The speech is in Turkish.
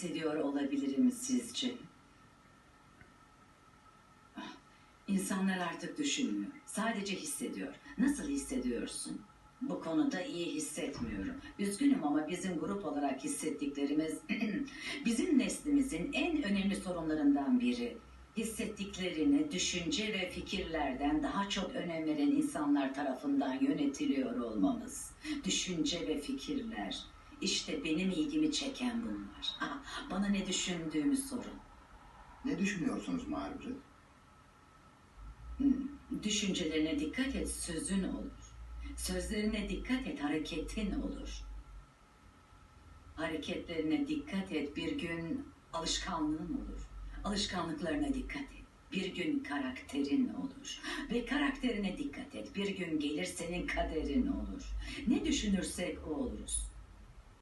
hissediyor olabilirim sizce? Ah, İnsanlar artık düşünmüyor. Sadece hissediyor. Nasıl hissediyorsun? Bu konuda iyi hissetmiyorum. Üzgünüm ama bizim grup olarak hissettiklerimiz bizim neslimizin en önemli sorunlarından biri. Hissettiklerini düşünce ve fikirlerden daha çok önem veren insanlar tarafından yönetiliyor olmamız. Düşünce ve fikirler. İşte benim ilgimi çeken bunlar. bana ne düşündüğümü sorun. Ne düşünüyorsunuz Margaret? Hmm, Düşüncelerine dikkat et, sözün olur. Sözlerine dikkat et, hareketin olur. Hareketlerine dikkat et, bir gün alışkanlığın olur. Alışkanlıklarına dikkat et. Bir gün karakterin olur. Ve karakterine dikkat et. Bir gün gelir senin kaderin olur. Ne düşünürsek o oluruz.